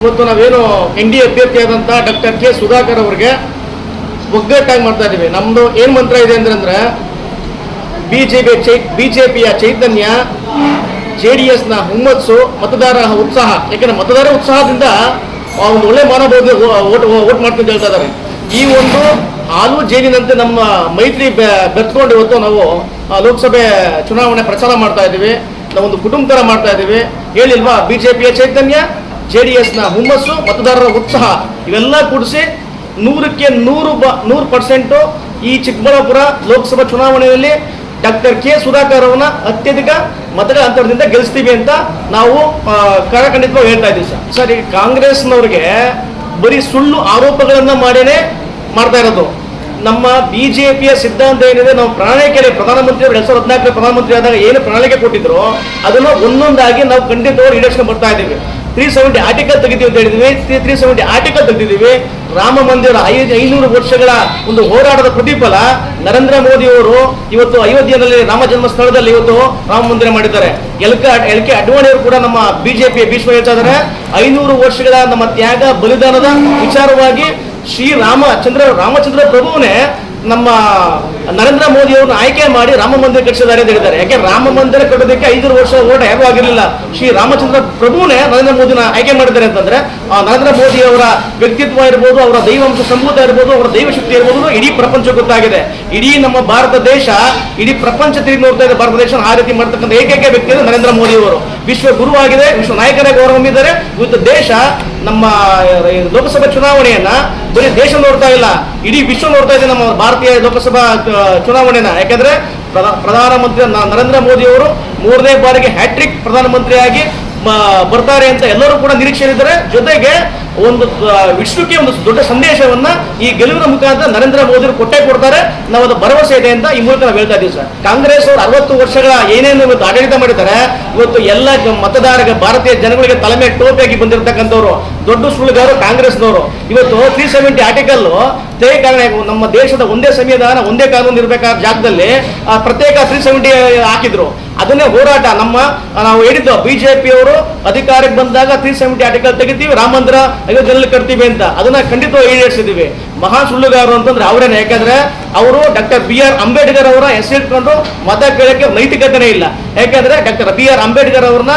ಇವತ್ತು ನಾವೇನು N D ಅಭ್ಯರ್ಥಿಯಾದಂಥ ಡಾಕ್ಟರ್ ಕೆ ಸುಧಾಕರ್ ಅವರಿಗೆ ಒಗ್ಗಟ್ಟಾಗಿ ಮಾಡ್ತಾ ಇದ್ದೀವಿ ನಮ್ಮದು ಏನು ಮಂತ್ರ ಇದೆ ಅಂದ್ರೆ ಬಿ ಜೆ ಪಿ ಚೈ ಬಿ ಜೆ ಪಿಯ ಚೈತನ್ಯ, ಜೆ ಡಿ ಎಸ್ನ ಹುಮ್ಮಸ್ಸು ಮತದಾರ ಉತ್ಸಾಹ. ಯಾಕಂದ್ರೆ ಮತದಾರ ಉತ್ಸಾಹದಿಂದ ಒಂದು ಒಳ್ಳೆ ಮಾನಬಹುದು ಓಟ್ ಓಟ್ ಮಾಡ್ತೀನಿ ಹೇಳ್ತಾ ಇದ್ದಾರೆ. ಈ ಒಂದು ಹಾಲು ಜೇನಿನಂತೆ ನಮ್ಮ ಮೈತ್ರಿ ಬೆ- ಬೆರ್ತ್ಕೊಂಡು ಇವತ್ತು ನಾವು ಲೋಕಸಭೆ ಚುನಾವಣೆ ಪ್ರಚಾರ ಮಾಡ್ತಾ ಇದ್ದೀವಿ ನಾವೊಂದು ಕುಟುಂಬ ಥರ ಮಾಡ್ತಾ ಇದ್ದೀವಿ ಹೇಳಿಲ್ವಾ? ಬಿ ಜೆ ಪಿಯ ಚೈತನ್ಯ ಜೆ ಡಿ ಎಸ್ನ ಹುಮ್ಮಸ್ಸು ಮತದಾರರ ಉತ್ಸಾಹ ಇವೆಲ್ಲ ಕೂಡಿಸಿ ನೂರಕ್ಕೆ ನೂರು ಬ ನೂರು ಪರ್ಸೆಂಟು ಈ ಚಿಕ್ಕಬಳ್ಳಾಪುರ ಲೋಕಸಭಾ ಚುನಾವಣೆಯಲ್ಲಿ ಡಾಕ್ಟರ್ ಕೆ ಸುಧಾಕರ್ ಅವರನ್ನ ಅತ್ಯಧಿಕ ಮತಗಳ ಅಂತರದಿಂದ ಗೆಲ್ಲಿಸ್ತೀವಿ ಅಂತ ನಾವು ಆ, ಹೇಳ್ತಾ ಇದ್ದೀವಿ ಸರ್. ಸರ್ ಈ ಕಾಂಗ್ರೆಸ್ನವ್ರಿಗೆ ಬರೀ ಸುಳ್ಳು ಆರೋಪಗಳನ್ನು ಮಾಡೇನೆ ಮಾಡ್ತಾ ಇರೋದು. ನಮ್ಮ ಬಿ ಜೆ ಪಿಯ ಸಿದ್ಧಾಂತ ಏನಿದೆ ನಾವು ಪ್ರಣಾಳಿಕೆಯಲ್ಲಿ ಪ್ರಧಾನಮಂತ್ರಿ ಎರಡ್ ಸಾವಿರದ ಹದಿನಾಲ್ಕರ ಪ್ರಧಾನಮಂತ್ರಿ ಆದಾಗ ಏನು ಪ್ರಣಾಳಿಕೆ ಕೊಟ್ಟಿದ್ರು ಅದನ್ನು ಒಂದೊಂದಾಗಿ ನಾವು ಖಂಡಿತವಾಗಿ ಈಡೇರಿಸ್ಕೊಂಡು ಬರ್ತಾ ಇದ್ದೀವಿ. ತ್ರೀ ಸೆವೆಂಟಿ ಆರ್ಟಿಕಲ್ ತೆಗಿತೀವಿ ಅಂತ ಹೇಳಿದ್ವಿ. ತ್ರೀ ಸೆವೆಂಟಿ ಆರ್ಟಿಕಲ್ ತೆಗೆದಿದ್ದೀವಿ. ರಾಮ ಮಂದಿರ ಐದು ಐನೂರು ವರ್ಷಗಳ ಒಂದು ಹೋರಾಟದ ಪ್ರತಿಫಲ ನರೇಂದ್ರ ಮೋದಿ ಅವರು ಇವತ್ತು ಅಯೋಧ್ಯೆಯಲ್ಲಿ ರಾಮ ಜನ್ಮ ಸ್ಥಳದಲ್ಲಿ ಇವತ್ತು ರಾಮ ಮಂದಿರ ಮಾಡಿದ್ದಾರೆ. L L K L K Advani ಕೂಡ ನಮ್ಮ ಬಿಜೆಪಿ ಭೀಷ್ಮ ಹೇಳ್ತಾ ಐನೂರು ವರ್ಷಗಳ ನಮ್ಮ ತ್ಯಾಗ ಬಲಿದಾನದ ವಿಚಾರವಾಗಿ ಶ್ರೀರಾಮ ಚಂದ್ರ ರಾಮಚಂದ್ರ ಪ್ರಭುವನೇ ನಮ್ಮ ನರೇಂದ್ರ ಮೋದಿ ಅವ್ರನ್ನ ಆಯ್ಕೆ ಮಾಡಿ ರಾಮ ಮಂದಿರ ಕಟ್ಟಿಸಿದ್ದಾರೆ ಅಂತ ಹೇಳಿದ್ದಾರೆ. ಯಾಕೆ ರಾಮ ಮಂದಿರ ಕಟ್ಟೋದಕ್ಕೆ ಐದು ವರ್ಷ ಓಟ ಯಾರು ಆಗಿರಲಿಲ್ಲ. ಶ್ರೀ ರಾಮಚಂದ್ರ ಪ್ರಭುನೇ ನರೇಂದ್ರ ಮೋದಿನ ಆಯ್ಕೆ ಮಾಡಿದ್ದಾರೆ ಅಂತಂದ್ರೆ, ಆ ನರೇಂದ್ರ ಮೋದಿ ಅವರ ವ್ಯಕ್ತಿತ್ವ ಇರ್ಬೋದು, ಅವರ ದೈವಾಂಶ ಸಂಭೂತ ಇರ್ಬೋದು, ಅವರ ದೈವಶಕ್ತಿ ಇರ್ಬೋದು, ಇಡೀ ಪ್ರಪಂಚ ಗೊತ್ತಾಗಿದೆ. ಇಡೀ ನಮ್ಮ ಭಾರತ ದೇಶ, ಇಡೀ ಪ್ರಪಂಚ ತಿರುಗಿ ನೋಡ್ತಾ ಇದೆ, ಭಾರತ ದೇಶ ಆ ರೀತಿ ಮಾಡ್ತಕ್ಕಂಥ ಏಕೈಕ ವ್ಯಕ್ತಿ ನರೇಂದ್ರ ಮೋದಿ ಅವರು ವಿಶ್ವ ಗುರುವಾಗಿದೆ, ವಿಶ್ವ ನಾಯಕರೇ ಗೌರವ ಹೊಂದಿದ್ದಾರೆ. ಇವತ್ತು ದೇಶ ನಮ್ಮ ಲೋಕಸಭೆ ಚುನಾವಣೆಯನ್ನ ಬರೀ ದೇಶ ನೋಡ್ತಾ ಇಲ್ಲ, ಇಡೀ ವಿಶ್ವ ನೋಡ್ತಾ ಇದೆ ನಮ್ಮ ಭಾರತೀಯ ಲೋಕಸಭಾ ಚುನಾವಣೆನ ಯಾಕಂದ್ರೆ ಪ್ರಧಾ- ಪ್ರಧಾನಮಂತ್ರಿ ನರೇಂದ್ರ ಮೋದಿ ಅವರು ಮೂರನೇ ಬಾರಿಗೆ ಹ್ಯಾಟ್ರಿಕ್ ಪ್ರಧಾನಮಂತ್ರಿಯಾಗಿ ಬರ್ತಾರೆ ಅಂತ ಎಲ್ಲರೂ ಕೂಡ ನಿರೀಕ್ಷೆಯಲ್ಲಿದ್ದಾರೆ. ಜೊತೆಗೆ ಒಂದು ವಿಶ್ವಕ್ಕೆ ಒಂದು ದೊಡ್ಡ ಸಂದೇಶವನ್ನ ಈ ಗೆಲುವಿನ ಮುಖಾಂತರ ನರೇಂದ್ರ ಮೋದಿ ಕೊಟ್ಟೇ ಕೊಡ್ತಾರೆ. ನಾವು ಅದು ಭರವಸೆ ಇದೆ ಅಂತ ಈ ಮೂಲಕ ನಾವು ಹೇಳ್ತಾ ಇದ್ದೀವಿ ಸರ್. ಕಾಂಗ್ರೆಸ್ ಅವರು ಅರವತ್ತು ವರ್ಷಗಳ ಏನೇನು ಇವತ್ತು ಆಡಳಿತ ಮಾಡಿದ್ದಾರೆ. ಇವತ್ತು ಎಲ್ಲ ಮತದಾರರಿಗೆ ಭಾರತೀಯ ಜನಗಳಿಗೆ ತಲೆ ಮೇಲೆ ಟೋಪಿಯಾಗಿ ಬಂದಿರತಕ್ಕಂಥವ್ರು, ದೊಡ್ಡ ಸುಳ್ಳುಗಾರರು ಕಾಂಗ್ರೆಸ್ನವರು. ಇವತ್ತು ತ್ರೀ ಸೆವೆಂಟಿ ಆರ್ಟಿಕಲ್ ನಮ್ಮ ದೇಶದ ಒಂದೇ ಸಂವಿಧಾನ, ಒಂದೇ ಕಾನೂನು ಇರಬೇಕಾದ ಜಾಗದಲ್ಲಿ ಪ್ರತ್ಯೇಕ ತ್ರೀ ಸೆವೆಂಟಿ ಹಾಕಿದ್ರು. ಅದನ್ನೇ ಹೋರಾಟ. ನಮ್ಮ, ನಾವು ಹೇಳಿದ್ದು ಬಿಜೆಪಿ ಅವರು ಅಧಿಕಾರಕ್ಕೆ ಬಂದಾಗ ತ್ರೀ ಸೆವೆಂಟಿ ಆರ್ಟಿಕಲ್ ತೆಗಿತೀವಿ ರಾಮ ಮಂದಿರ ಅಯೋಧ್ಯೆಯಲ್ಲಿ ಕಟ್ತೀವಿ ಅಂತ. ಅದನ್ನ ಖಂಡಿತವಾಗಿ ಈಡೇರಿಸಿದೀವಿ ಮಹಾ ಸುಳ್ಳುಗಾರರು ಅಂತಂದ್ರೆ ಅವರೇನೆ. ಯಾಕಂದ್ರೆ ಅವರು ಡಾಕ್ಟರ್ ಬಿ ಆರ್ ಅಂಬೇಡ್ಕರ್ ಅವರ ಹೆಸರು ಇಟ್ಕೊಂಡು ಮತ ಕೇಳಕ್ಕೆ ನೈತಿಕತೆನೇ ಇಲ್ಲ. ಯಾಕಂದ್ರೆ ಡಾಕ್ಟರ್ ಬಿ ಆರ್ ಅಂಬೇಡ್ಕರ್ ಅವ್ರನ್ನ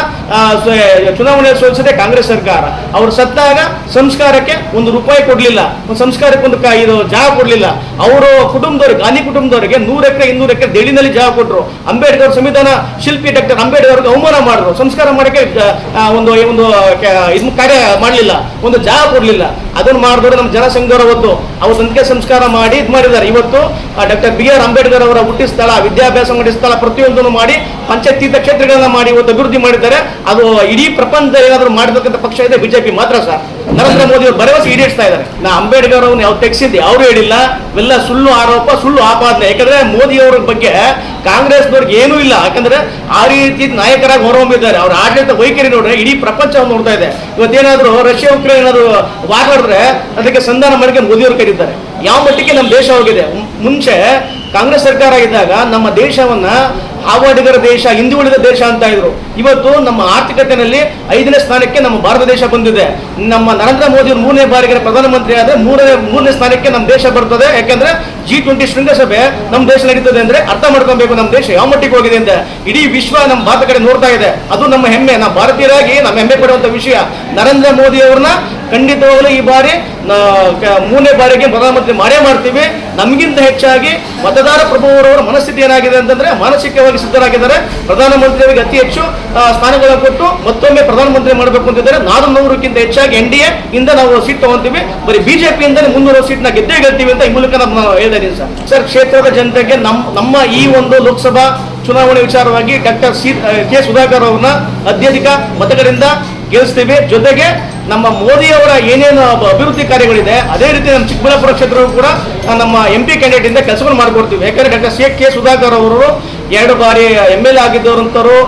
ಚುನಾವಣೆ ಸೋಲಿಸಿದೆ ಕಾಂಗ್ರೆಸ್ ಸರ್ಕಾರ. ಅವ್ರು ಸತ್ತಾಗ ಸಂಸ್ಕಾರಕ್ಕೆ ಒಂದು ರೂಪಾಯಿ ಕೊಡ್ಲಿಲ್ಲ. ಒಂದು ಸಂಸ್ಕಾರಕ್ಕೆ ಒಂದು ಇದು ಜಾಗ ಕೊಡ್ಲಿಲ್ಲ. ಅವರು ಕುಟುಂಬದವ್ರಿಗೆ ಗಾಂಧಿ ಕುಟುಂಬದವರಿಗೆ ನೂರು ಎಕರೆ, ಇನ್ನೂರು ಎಕರೆ ಜಾಗ ಕೊಟ್ಟರು ಅಂಬೇಡ್ಕರ್ ಸಂವಿಧಾನ ಶಿಲ್ಪಿ ಡಾಕ್ಟರ್ ಅಂಬೇಡ್ಕರ್ ಅವ್ರಿಗೆ ಅವಮಾನ ಮಾಡಿದ್ರು. ಸಂಸ್ಕಾರ ಮಾಡಕ್ಕೆ ಒಂದು ಒಂದು ಕಾರ್ಯ ಮಾಡಲಿಲ್ಲ. ಒಂದು ಜಾಗ ಕೊಡ್ಲಿಲ್ಲ. ಅದನ್ನು ಮಾಡಿದವರು ನಮ್ಮ ಜನಸಂಘದವರು ಹೊತ್ತು ಅವರು ಸಂಖ್ಯೆ ಸಂಸ್ಕಾರ ಮಾಡಿ ಇದು ಮಾಡಿದ್ದಾರೆ. ಇವತ್ತು ಡಾಕ್ಟರ್ ಬಿ ಆರ್ ಅಂಬೇಡ್ಕರ್ ಅವರ ಹುಟ್ಟಿ ಸ್ಥಳ, ವಿದ್ಯಾಭ್ಯಾಸ ಮಾಡಿದ ಸ್ಥಳ ಪ್ರತಿಯೊಂದನ್ನು ಮಾಡಿ ಪಂಚಾಯತ್ ಕ್ಷೇತ್ರಗಳನ್ನ ಮಾಡಿ ಇವತ್ತು ಅಭಿವೃದ್ಧಿ ಮಾಡಿದ್ದಾರೆ. ಅದು ಇಡೀ ಪ್ರಪಂಚ ಏನಾದರೂ ಮಾಡಬೇಕಂತ ಪಕ್ಷ ಇದೆ ಬಿಜೆಪಿ ಮಾತ್ರ ಸರ್. ನರೇಂದ್ರ ಮೋದಿ ಅವರು ಭರವಸೆ ಈಡೇರಿಸ್ತಾ ಇದ್ದಾರೆ. ನಾ ಅಂಬೇಡ್ಕರ್ ಅವ್ರನ್ನ ಯಾವ ತೆಗೆಸಿದ್ದೆ, ಅವರು ಹೇಳಿಲ್ಲ, ಇವೆಲ್ಲ ಸುಳ್ಳು ಆರೋಪ, ಸುಳ್ಳು ಆಪಾದನೆ. ಯಾಕಂದ್ರೆ ಮೋದಿ ಅವ್ರ ಬಗ್ಗೆ ಕಾಂಗ್ರೆಸ್ನವ್ರಿಗೆ ಏನೂ ಇಲ್ಲ. ಯಾಕಂದ್ರೆ ಆ ರೀತಿ ನಾಯಕರಾಗಿ ಹೊರಹೊಮ್ಮಿದ್ದಾರೆ. ಅವ್ರ ಆಡಳಿತ ವೈಖರಿ ನೋಡ್ರೆ ಇಡೀ ಪ್ರಪಂಚ ನೋಡ್ತಾ ಇದೆ. ಇವತ್ತೇನಾದರೂ ರಷ್ಯಾ ಉಕ್ರೇನ್ ಏನಾದರೂ ವಾಗಾಡಿದ್ರೆ ಅದಕ್ಕೆ ಸಂಧಾನ ಮಾಡಿಕೊಂಡು ಮೋದಿಯವರು ಕರೀತಾರೆ ಯಾವ ಮಟ್ಟಿಗೆ ನಮ್ಮ ದೇಶ ಹೋಗಿದೆ? ಮುಂಚೆ ಕಾಂಗ್ರೆಸ್ ಸರ್ಕಾರ ಇದ್ದಾಗ ನಮ್ಮ ದೇಶವನ್ನ ಹಾವಾಡಿಗರ ದೇಶ ಹಿಂದುಳಿದ ದೇಶ ಅಂತ ಇದ್ರು ಇವತ್ತು ನಮ್ಮ ಆರ್ಥಿಕತೆಯಲ್ಲಿ ಐದನೇ ಸ್ಥಾನಕ್ಕೆ ನಮ್ಮ ಭಾರತ ದೇಶ ಬಂದಿದೆ. ನಮ್ಮ ನರೇಂದ್ರ ಮೋದಿ ಮೂರನೇ ಬಾರಿಗೆ ಪ್ರಧಾನಮಂತ್ರಿ ಆದ್ರೆ ಮೂರನೇ ಮೂರನೇ ಸ್ಥಾನಕ್ಕೆ ನಮ್ಮ ದೇಶ ಬರ್ತದೆ. ಯಾಕಂದ್ರೆ ಜಿ ಟ್ವೆಂಟಿ ಶೃಂಗಸಭೆ ನಮ್ಮ ದೇಶ ನಡೀತದೆ ಅಂದ್ರೆ ಅರ್ಥ ಮಾಡ್ಕೊಬೇಕು ನಮ್ಮ ದೇಶ ಯಾವ ಮಟ್ಟಿಗೆ ಹೋಗಿದೆ ಅಂತ. ಇಡೀ ವಿಶ್ವ ನಮ್ಮ ಭಾರತ ಕಡೆ ನೋಡ್ತಾ ಇದೆ. ಅದು ನಮ್ಮ ಹೆಮ್ಮೆ. ನಾವು ಭಾರತೀಯರಾಗಿ ನಮ್ಮ ಹೆಮ್ಮೆ ಪಡುವಂತ ವಿಷಯ. ನರೇಂದ್ರ ಮೋದಿ ಅವ್ರನ್ನ ಖಂಡಿತವಾಗಲೂ ಈ ಬಾರಿ ಮೂರನೇ ಬಾರಿಗೆ ಪ್ರಧಾನಮಂತ್ರಿ ಮಾಡೇ ಮಾಡ್ತೀವಿ. ನಮಗಿಂತ ಹೆಚ್ಚಾಗಿ ಮತದಾರ ಪ್ರಭುವರವರ ಮನಸ್ಥಿತಿ ಏನಾಗಿದೆ ಅಂತಂದ್ರೆ ಮಾನಸಿಕವಾಗಿ ಸಿದ್ಧರಾಗಿದ್ದಾರೆ. ಪ್ರಧಾನಮಂತ್ರಿಯವರಿಗೆ ಅತಿ ಹೆಚ್ಚು ಸ್ಥಾನಗಳನ್ನು ಕೊಟ್ಟು ಮತ್ತೊಮ್ಮೆ ಪ್ರಧಾನಮಂತ್ರಿ ಮಾಡಬೇಕು ಅಂತಿದ್ದಾರೆ. ನಾಲ್ಕು ನೂರಕ್ಕಿಂತ ಹೆಚ್ಚಾಗಿ ಎನ್ ಡಿ ಎ ಇಂದ ನಾವು ಸೀಟ್ ತಗೊಂತೀವಿ. ಬರೀ ಇಂದ ಮುನ್ನೂರು ಸೀಟ್ನ ಗೆದ್ದೇ ಗೆಲ್ತೀವಿ ಅಂತ ಈ ಮೂಲಕ ನಾನು ಹೇಳ್ತಾ ಸರ್. ಸರ್, ಕ್ಷೇತ್ರದ ಜನತೆಗೆ ನಮ್ಮ ನಮ್ಮ ಈ ಒಂದು ಲೋಕಸಭಾ ಚುನಾವಣೆ ವಿಚಾರವಾಗಿ ಡಾಕ್ಟರ್ ಸಿ ಕೆ ಸುಧಾಕರ್ ಅವ್ರನ್ನ ಅತ್ಯಧಿಕ ಮತಗಳಿಂದ ಗೆಲ್ಲಿಸ್ತೀವಿ ಜೊತೆಗೆ ನಮ್ಮ ಮೋದಿ ಅವರ ಏನೇನು ಅಭಿವೃದ್ಧಿ ಕಾರ್ಯಗಳಿದೆ, ಅದೇ ರೀತಿ ನಮ್ಮ ಚಿಕ್ಕಬಳ್ಳಾಪುರ ಕ್ಷೇತ್ರವು ಕೂಡ ನಮ್ಮ ಎಂ ಪಿ ಕ್ಯಾಂಡಿಡೇಟ್ ಇಂದ ಕೆಲಸವನ್ನು ಮಾಡಿಕೊಡ್ತೀವಿ. ಯಾಕಂದ್ರೆ ಡಾಕ್ಟರ್ ಸಿ ಕೆ ಸುಧಾಕರ್ ಅವರು ಎರಡು ಬಾರಿ ಎಂ ಎಲ್ ಎ ಆಗಿದ್ದವರಂತವರು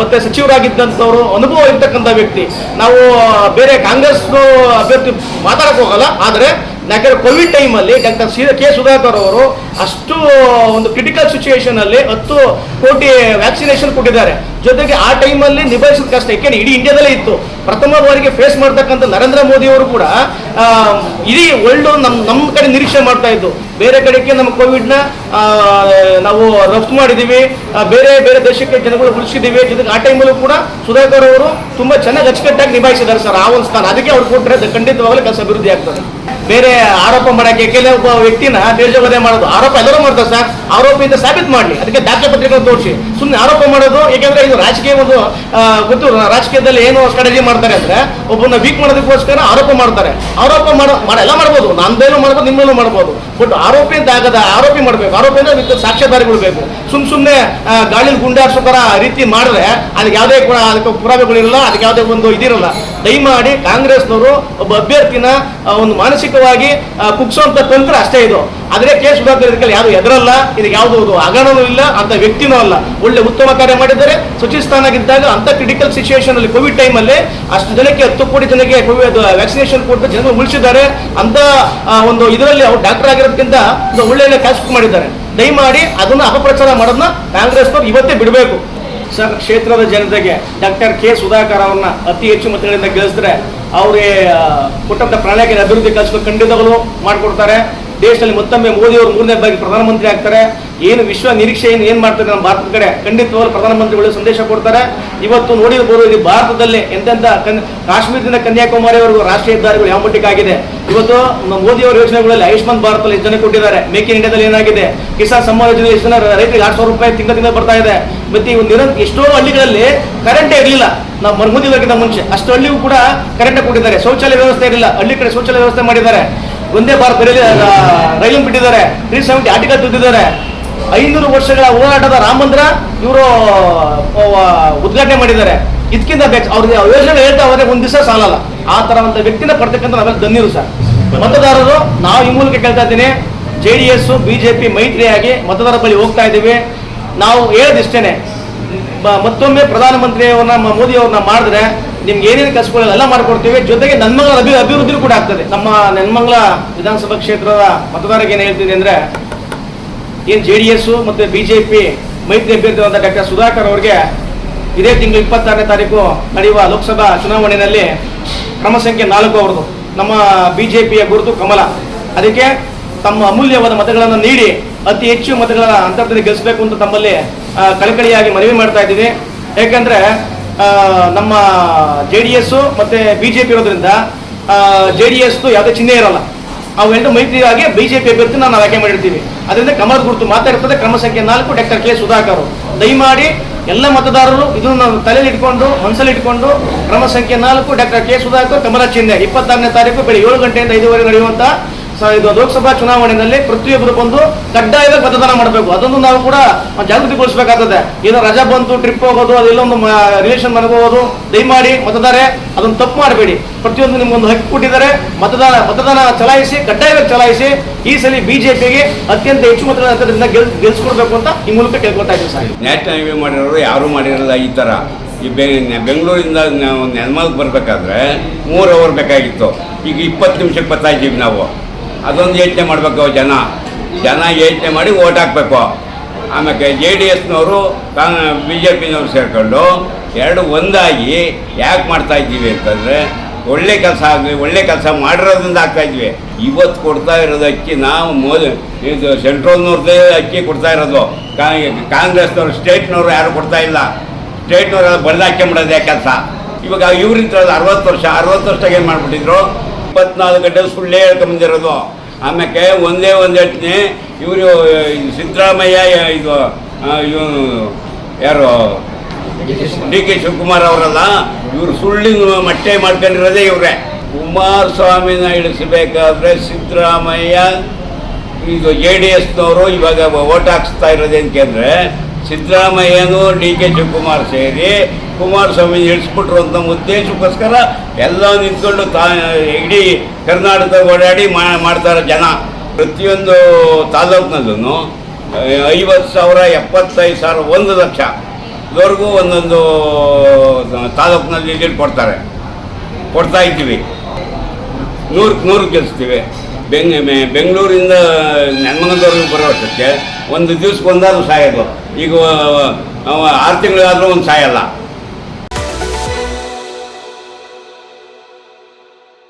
ಮತ್ತೆ ಸಚಿವರಾಗಿದ್ದಂಥವ್ರು ಅನುಭವ ಇರ್ತಕ್ಕಂಥ ವ್ಯಕ್ತಿ. ನಾವು ಬೇರೆ ಕಾಂಗ್ರೆಸ್ ಅಭ್ಯರ್ಥಿ ಮಾತಾಡಕ್ಕೆ ಹೋಗಲ್ಲ ಆದರೆ ಯಾಕಂದ್ರೆ ಕೋವಿಡ್ ಟೈಮಲ್ಲಿ ಡಾಕ್ಟರ್ ಸಿ ಕೆ ಸುಧಾಕರ್ ಅವರು ಅಷ್ಟು ಒಂದು ಕ್ರಿಟಿಕಲ್ ಸಿಚುವೇಶನ್ ಅಲ್ಲಿ ಹತ್ತು ಕೋಟಿ ವ್ಯಾಕ್ಸಿನೇಷನ್ ಕೊಟ್ಟಿದ್ದಾರೆ. ಜೊತೆಗೆ ಆ ಟೈಮಲ್ಲಿ ನಿಭಾಯಿಸಿದ ಕಷ್ಟ ಯಾಕೆಂದ್ರೆ ಇಡೀ ಇಂಡಿಯಾದಲ್ಲೇ ಇತ್ತು. ಪ್ರಥಮ ಬಾರಿಗೆ ಫೇಸ್ ಮಾಡ್ತಕ್ಕಂಥ ನರೇಂದ್ರ ಮೋದಿ ಅವರು ಕೂಡ ಇಡೀ ವರ್ಲ್ಡ್ ನಮ್ಮ ನಮ್ಮ ಕಡೆ ನಿರೀಕ್ಷೆ ಮಾಡ್ತಾ ಇದ್ದು. ಬೇರೆ ಕಡೆಗೆ ನಮ್ಮ ಕೋವಿಡ್ನ ನಾವು ರಫ್ತು ಮಾಡಿದ್ದೀವಿ ಬೇರೆ ಬೇರೆ ದೇಶಕ್ಕೆ ಜನಗಳು ಉಳಿಸಿದ್ದೀವಿ ಜೊತೆಗೆ ಆ ಟೈಮಲ್ಲೂ ಕೂಡ ಸುಧಾಕರ್ ಅವರು ತುಂಬಾ ಚೆನ್ನಾಗಿ ಅಚ್ಚುಕಟ್ಟಾಗಿ ನಿಭಾಯಿಸಿದ್ದಾರೆ ಸರ್. ಆ ಒಂದು ಸ್ಥಾನ. ಅದಕ್ಕೆ ಅವ್ರು ಕೊಟ್ಟರೆ ಖಂಡಿತವಾಗಲೂ ಕೆಲಸ ಅಭಿವೃದ್ಧಿ ಆಗ್ತದೆ. ಬೇರೆ ಆರೋಪ ಮಾಡಕ್ಕೆ ಕೆಲವೊಬ್ಬ ವ್ಯಕ್ತಿನ ದೇಶವಧೆ ಮಾಡೋದು. ಆರೋಪ ಎಲ್ಲರೂ ಮಾಡ್ತಾರೆ ಸರ್. ಆರೋಪಿಯಿಂದ ಸಾಬೀತು ಮಾಡಲಿ. ಅದಕ್ಕೆ ದಾಖಲೆ ಪತ್ರಿಕೆ ತೋರಿಸಿ. ಸುಮ್ಮನೆ ಆರೋಪ ಮಾಡೋದು ಯಾಕೆಂದ್ರೆ ಇದು ರಾಜಕೀಯ ಒಂದು ಗೊತ್ತು ರಾಜಕೀಯದಲ್ಲಿ ಏನು ಸ್ಟ್ರಾಟಜಿ ಮಾಡ್ತಾರೆ ಅಂದ್ರೆ ಒಬ್ಬನ ವೀಕ್ ಮಾಡೋದಕ್ಕೋಸ್ಕರ ಆರೋಪ ಮಾಡ್ತಾರೆ. ಆರೋಪ ಮಾಡೋ ಎಲ್ಲ ಮಾಡ್ಬೋದು. ನಂದೇನು ಮಾಡ್ಬೋದು ನಿಮ್ಮೇಲೂ ಮಾಡ್ಬೋದು. ಬಟ್ ಆರೋಪಿ ಅಂತ ಆಗದ ಆರೋಪಿ ಮಾಡ್ಬೇಕು. ಆರೋಪಿ ಅಂದ್ರೆ ವಿತ್ ಸಾಕ್ಷ್ಯಧಾರಿಗಳು ಬೇಕು. ಸುಮ್ ಸುಮ್ಮನೆ ಗಾಳಿಲಿ ಗುಂಡೆ ತರ ರೀತಿ ಮಾಡಿದ್ರೆ ಅದಕ್ಕೆ ಯಾವುದೇ ಅದಕ್ಕೆ ಪುರಾವೆಗಳಿರಲ್ಲ ಅದಕ್ಕೆ ಯಾವುದೇ ಒಂದು ಇದಿರಲ್ಲ. ದಯಮಾಡಿ ಕಾಂಗ್ರೆಸ್ನವರು ಒಬ್ಬ ಅಭ್ಯರ್ಥಿನ ಒಂದು ಮಾನಸಿಕವಾಗಿ ಕುಗ್ಸೋ ಕುಗ್ಸುವಂತ ತಂತ್ರ ಅಷ್ಟೇ ಇದು. ಆದ್ರೆ ಕೆ ಸುಧಾಕರ್ ಇದಕ್ಕೆ ಯಾರು ಎದರಲ್ಲ, ಇದಕ್ಕೆ ಯಾವುದು ಅಗಣನೂ ಇಲ್ಲ, ಅಂತ ವ್ಯಕ್ತಿನೂ ಅಲ್ಲ. ಒಳ್ಳೆ ಉತ್ತಮ ಕಾರ್ಯ ಮಾಡಿದ್ದಾರೆ, ಸಚಿವ ಸ್ಥಾನಾಗಿದ್ದಾಗ ಅಂತ ಕ್ರಿಟಿಕಲ್ ಸಿಚುವೇಶನ್ ಅಲ್ಲಿ ಕೋವಿಡ್ ಟೈಮ್ ಅಲ್ಲಿ ಅಷ್ಟು ಜನಕ್ಕೆ, ಹತ್ತು ಕೋಟಿ ಜನಕ್ಕೆ ಕೋವಿಡ್ ವ್ಯಾಕ್ಸಿನೇಷನ್ ಕೊಟ್ಟು ಜನ ಉಳಿಸಿದ್ದಾರೆ. ಅಂತ ಒಂದು ಇದರಲ್ಲಿ ಅವ್ರು ಡಾಕ್ಟರ್ ಆಗಿರೋದಕ್ಕಿಂತ ಒಂದು ಒಳ್ಳೆ ಒಳ್ಳೆ ಕೆಲಸ ಮಾಡಿದ್ದಾರೆ. ದಯಮಾಡಿ ಅದನ್ನ ಅಪಪ್ರಚಾರ ಮಾಡೋದನ್ನ ಕಾಂಗ್ರೆಸ್ನವ್ರು ಇವತ್ತೇ ಬಿಡಬೇಕು. ಸರ್, ಕ್ಷೇತ್ರದ ಜನತೆಗೆ ಡಾಕ್ಟರ್ ಕೆ ಸುಧಾಕರ್ ಅವ್ರನ್ನ ಅತಿ ಹೆಚ್ಚು ಮತಗಳಿಂದ ಗೆಲ್ಲಿಸಿದ್ರೆ ಅವ್ರಿಗೆ ಕೊಟ್ಟಂತ ಪ್ರಣಾಳಿಕೆ ಅಭಿವೃದ್ಧಿ ಕೆಲಸ ಖಂಡಿತಗಳು ಮಾಡಿಕೊಡ್ತಾರೆ. ದೇಶದಲ್ಲಿ ಮತ್ತೊಮ್ಮೆ ಮೋದಿ ಅವರು ಮೂರನೇ ಬಾರಿ ಪ್ರಧಾನಮಂತ್ರಿ ಆಗ್ತಾರೆ. ಏನು ವಿಶ್ವ ನಿರೀಕ್ಷೆ ಏನು ಏನು ಮಾಡ್ತಾರೆ ನಮ್ಮ ಭಾರತದ ಕಡೆ? ಖಂಡಿತವಾಗ್ಲೂ ಪ್ರಧಾನಮಂತ್ರಿ ಒಳ್ಳೆ ಸಂದೇಶ ಕೊಡ್ತಾರೆ. ಇವತ್ತು ನೋಡಿರ್ಬೋದು ಇಲ್ಲಿ ಭಾರತದಲ್ಲಿ ಎಂತೆಂಥ ಕನ್, ಕಾಶ್ಮೀರದಿಂದ ಕನ್ಯಾಕುಮಾರಿವರೆಗೂ ರಾಷ್ಟ್ರೀಯ ಹೆದ್ದಾರಿಗಳು ಯಾವ ಮಟ್ಟಿಗೆ ಆಗಿದೆ. ಇವತ್ತು ಮೋದಿ ಅವರ ಯೋಜನೆಗಳಲ್ಲಿ ಆಯುಷ್ಮಾನ್ ಭಾರತದಲ್ಲಿ ಎಷ್ಟು ಜನ ಕೊಟ್ಟಿದ್ದಾರೆ. ಮೇಕ್ ಇನ್ ಇಂಡಿಯಾದಲ್ಲಿ ಏನಾಗಿದೆ? ಕಿಸಾನ್ ಸಮ್ಮಾನ್ ಯೋಜನೆ ಎಷ್ಟು ರೈತರಿಗೆ ಆರು ಸಾವಿರ ರೂಪಾಯಿ ತಿಂಗಳ ತಿಂಗಳ ಬರ್ತಾ ಇದೆ. ಮತ್ತೆ ಈ ನಿರ ಎಷ್ಟೋ ಹಳ್ಳಿಗಳಲ್ಲಿ ಕರೆಂಟೇ ಇರಲಿಲ್ಲ. ನಾವು ಮರುಮುದಿಗೋಕ್ಕಿಂತ ಮುಂಚೆ ಅಷ್ಟು ಹಳ್ಳಿಗೂ ಕೂಡ ಕರೆಂಟ್ ಕೊಟ್ಟಿದ್ದಾರೆ. ಶೌಚಾಲಯ ವ್ಯವಸ್ಥೆ ಇರಲಿಲ್ಲ. ಹಳ್ಳಿ ಕಡೆ ಶೌಚಾಲಯ ವ್ಯವಸ್ಥೆ ಮಾಡಿದ್ದಾರೆ. ಒಂದೇ ಭಾರತ ರೈಲು ಬಿಟ್ಟಿದ್ದಾರೆ. ತ್ರೀ ಸೆವೆಂಟಿ ಆರ್ಟಿಕಲ್ ತಿದ್ದಿದ್ದಾರೆ ಐನೂರು ವರ್ಷಗಳ ಹೋರಾಟದ ರಾಮ ಮಂದಿರ ಇವರು ಉದ್ಘಾಟನೆ ಮಾಡಿದ್ದಾರೆ. ಇದಕ್ಕಿಂತ ಬೇಕು ಅವ್ರಿಗೆ ಯೋಜನೆ ಹೇಳ್ತಾ ಹೋದ್ರೆ ಒಂದ್ ದಿವಸ ಸಾಲಲ್ಲ. ಆ ತರ ಒಂದು ವ್ಯಕ್ತಿನ ಪಡ್ತಕ್ಕಂಥ ನಾವೆಲ್ಲ ಧನ್ಯರು ಸರ್. ಮತದಾರರು, ನಾವು ಈ ಮೂಲಕ ಕೇಳ್ತಾ ಇದ್ದೀನಿ, ಜೆ ಡಿ ಎಸ್ ಬಿಜೆಪಿ ಮೈತ್ರಿಯಾಗಿ ಮತದಾರರ ಬಳಿ ಹೋಗ್ತಾ ಇದ್ದೀವಿ. ನಾವು ಹೇಳದಿಷ್ಟೇನೆ ಮತ್ತೊಮ್ಮೆ ಪ್ರಧಾನಮಂತ್ರಿಯವ್ರನ್ನ, ಮ- ಮೋದಿ ಅವ್ರನ್ನ ಮಾಡಿದ್ರೆ ನಿಮ್ಗೆ ಏನೇನು ಕಸಗಳು ಎಲ್ಲ ಮಾಡ್ಕೊಡ್ತೀವಿ. ಜೊತೆಗೆ ನನ್ಮಂಗಲ ಅಭಿ ಅಭಿವೃದ್ಧಿ ಕೂಡ ಆಗ್ತದೆ. ನಮ್ಮ ನೆನ್ಮಂಗಲ ವಿಧಾನಸಭಾ ಕ್ಷೇತ್ರದ ಮತದಾರರಿಗೆ ಏನು ಹೇಳ್ತೀನಿ ಅಂದ್ರೆ, ಏನು ಜೆ ಡಿ ಎಸ್ ಮತ್ತು ಬಿ ಜೆ ಪಿ ಮೈತ್ರಿ ಅಭ್ಯರ್ಥಿಯಾದ ಡಾಕ್ಟರ್ ಸುಧಾಕರ್ ಅವರಿಗೆ ಇದೇ ತಿಂಗಳು ಇಪ್ಪತ್ತಾರನೇ ತಾರೀಕು ನಡೆಯುವ ಲೋಕಸಭಾ ಚುನಾವಣೆಯಲ್ಲಿ ಕ್ರಮ ಸಂಖ್ಯೆ ನಾಲ್ಕು ಅವರದು ನಮ್ಮ ಬಿ ಜೆ ಪಿಯ ಗುರುತು ಕಮಲ. ಅದಕ್ಕೆ ತಮ್ಮ ಅಮೂಲ್ಯವಾದ ಮತಗಳನ್ನು ನೀಡಿ, ಅತಿ ಹೆಚ್ಚು ಮತಗಳ ಅಂತರದಲ್ಲಿ ಗೆಲ್ಲಿಸಬೇಕು ಅಂತ ತಮ್ಮಲ್ಲಿ ಕಳಕಳಿಯಾಗಿ ಮನವಿ ಮಾಡ್ತಾ ಇದ್ದೀವಿ. ಯಾಕಂದ್ರೆ ನಮ್ಮ ಜೆ ಡಿ ಎಸ್ ಮತ್ತು ಬಿ ಜೆ ಪಿ ಇರೋದ್ರಿಂದ ಜೆ ಡಿ ಎಸ್ದು ಯಾವುದೇ ಚಿಹ್ನೆ ಇರಲ್ಲ. ಅವೆರಡು ಮೈತ್ರಿಯಾಗಿ ಬಿಜೆಪಿ ಅಭ್ಯರ್ಥಿ ನಾವು ಆಯ್ಕೆ ಮಾಡಿರ್ತೀವಿ. ಅದರಿಂದ ಕಮಲದ ಗುರುತು ಮಾತಾಡ್ತದೆ ಕ್ರಮ ಸಂಖ್ಯೆ ನಾಲ್ಕು ಡಾಕ್ಟರ್ ಕೆ ಸುಧಾಕರ್ ದಯಮಾಡಿ ಎಲ್ಲ ಮತದಾರರು ಇದನ್ನು ನಾವು ತಲೆಯಲ್ಲಿ ಇಟ್ಕೊಂಡು ಮನಸ್ಸಲ್ಲಿ ಇಟ್ಕೊಂಡು, ಕ್ರಮ ಸಂಖ್ಯೆ ನಾಲ್ಕು ಡಾಕ್ಟರ್ ಕೆ ಸುಧಾಕರ್ ಕಮಲ ಚಿಹ್ನೆ. ಇಪ್ಪತ್ತಾರನೇ ತಾರೀಕು ಬೆಳಿಗ್ಗೆ ಏಳು ಗಂಟೆಯಿಂದ ಐದುವರೆಗೆ ನಡೆಯುವಂತ ಸ- ಇದು ಲೋಕಸಭಾ ಚುನಾವಣೆಯಲ್ಲಿ ಪ್ರತಿಯೊಬ್ಬರು ಬಂದು ಕಡ್ಡಾಯವಾಗಿ ಮತದಾನ ಮಾಡಬೇಕು. ಅದೊಂದು ನಾವು ಕೂಡ ಜಾಗೃತಿಗೊಳಿಸಬೇಕಾಗ್ತದೆ. ಏನೋ ರಜಾ ಬಂತು ಟ್ರಿಪ್ ಹೋಗೋದು ಅದೆಲ್ಲೊಂದು ರಿಲೇಷನ್ ಮನಗೋದು ದಯಮಾಡಿ ಮತದಾರೆ ಅದನ್ನು ತಪ್ಪು ಮಾಡಬೇಡಿ. ಪ್ರತಿಯೊಂದು ನಿಮ್ಗೊಂದು ಹಕ್ಕು ಕೊಟ್ಟಿದ್ದಾರೆ. ಮತದಾನ ಮತದಾನ ಚಲಾಯಿಸಿ, ಕಡ್ಡಾಯವಾಗಿ ಚಲಾಯಿಸಿ, ಈ ಸಲ ಬಿಜೆಪಿಗೆ ಅತ್ಯಂತ ಹೆಚ್ಚು ಅಂತರದಿಂದ ಗೆಲ್, ಗೆಲ್ಸ್ಕೊಡ್ಬೇಕು ಅಂತ ಈ ಮೂಲಕ ಕೇಳ್ಕೊತಾ ಇದ್ದೀವಿ ಸರ್. ನ್ಯಾಷನಲ್ ಮಾಡಿರೋರು, ಯಾರೂ ಮಾಡಿರಲ್ಲ ಈ ಥರ ಈ ಬೆಂಗಳೂರಿಂದ ನಾವು ನೆಲಮಲ್ಗೆ ಬರಬೇಕಾದ್ರೆ ಮೂರು ಅವರ್ ಬೇಕಾಗಿತ್ತು. ಈಗ ಇಪ್ಪತ್ತು ನಿಮಿಷಕ್ಕೆ ಬರ್ತಾ ಇದ್ದೀವಿ ನಾವು. ಅದೊಂದು ಯೋಚನೆ ಮಾಡಬೇಕು ಜನ. ಜನ ಯೋಚನೆ ಮಾಡಿ ಓಟ್ ಹಾಕಬೇಕು. ಆಮೇಲೆ ಜೆ ಡಿ ಎಸ್ನವರು ಕಾಂಗ್ ಬಿ ಜೆ ಪಿನವರು ಸೇರಿಕೊಂಡು ಎರಡು ಒಂದಾಗಿ ಯಾಕೆ ಮಾಡ್ತಾ ಇದ್ದೀವಿ ಅಂತಂದರೆ ಒಳ್ಳೆ ಕೆಲಸ ಆಗಲಿ, ಒಳ್ಳೆ ಕೆಲಸ ಮಾಡಿರೋದ್ರಿಂದ ಆಗ್ತಾ ಇದ್ವಿ. ಇವತ್ತು ಕೊಡ್ತಾ ಇರೋದು ಅಕ್ಕಿ, ನಾವು ಮೋದಿ, ಇದು ಸೆಂಟ್ರಲ್ನವ್ರದ್ದೇ ಅಕ್ಕಿ ಕೊಡ್ತಾ ಇರೋದು. ಕಾಂಗ್ರೆಸ್ನವ್ರು, ಸ್ಟೇಟ್ನವ್ರು ಯಾರು ಕೊಡ್ತಾ ಇಲ್ಲ. ಸ್ಟೇಟ್ನವರೆಲ್ಲ ಮಾಡೋದೇ ಕೆಲಸ? ಇವಾಗ ಇವ್ರಿಂದ ಅರವತ್ತು ವರ್ಷ, ಅರವತ್ತು ವರ್ಷದಾಗ ಏನು ಮಾಡಿಬಿಟ್ಟಿದ್ರು? ಇಪ್ಪತ್ನಾಲ್ಕು ಗಂಟೆ ಸುಳ್ಳೇ ಹೇಳ್ಕೊಂಬಂದಿರೋದು ಆಮೇಲೆ ಒಂದೇ ಒಂದು ಹೇಳ್ತೀನಿ ಇವರು ಸಿದ್ದರಾಮಯ್ಯ ಇದು ಇವನು ಯಾರು? D K Shivakumar. ಅವರಲ್ಲ ಇವರು ಸುಳ್ಳಿನ ಮಟ್ಟೆ ಮಾಡ್ಕೊಂಡಿರೋದೇ ಇವರೇ. ಕುಮಾರಸ್ವಾಮಿನ ಇಳಿಸಬೇಕಾದ್ರೆ ಸಿದ್ದರಾಮಯ್ಯ ಇದು ಜೆ ಡಿ ಎಸ್ನವರು ಇವಾಗ ಓಟ್ ಹಾಕ್ಸ್ತಾ ಇರೋದೇನಕ್ಕೆ ಸಿದ್ದರಾಮಯ್ಯನು ಡಿ ಕೆ ಶಿವಕುಮಾರ್ ಸೇರಿ ಕುಮಾರಸ್ವಾಮಿ ಇಳಿಸ್ಬಿಟ್ರು ಅಂತ ಉದ್ದೇಶಕ್ಕೋಸ್ಕರ ಎಲ್ಲ ನಿಂತ್ಕೊಂಡು ತಾ, ಇಡೀ ಕರ್ನಾಟಕ ಓಡಾಡಿ ಮಾಡ್ತಾರೆ ಜನ. ಪ್ರತಿಯೊಂದು ತಾಲೂಕಿನಲ್ಲೂ ಐವತ್ತು ಸಾವಿರ, ಎಪ್ಪತ್ತೈದು ಸಾವಿರ, ಒಂದು ಲಕ್ಷ ಇದುವರೆಗೂ ಒಂದೊಂದು ತಾಲೂಕಿನಲ್ಲಿ ಇಲ್ಲಿ ಕೊಡ್ತಾರೆ. ಕೊಡ್ತಾ ಇದ್ದೀವಿ. ನೂರಕ್ಕೆ ನೂರು ಗೆಲ್ಲಿಸ್ತೀವಿ ಬೆಂಗ್ ಬೆಂಗಳೂರಿಂದ ನೆನ್ಮಂಗದವರೆಗೂ ಬರೋ ಅಷ್ಟಕ್ಕೆ ಒಂದು ದಿವ್ಸಕ್ಕೆ ಒಂದಾದ್ರೂ ಸಾಯೋದು. ಈಗ ಆರು ತಿಂಗಳಾದರೂ ಒಂದು ಸಾಯಲ್ಲ.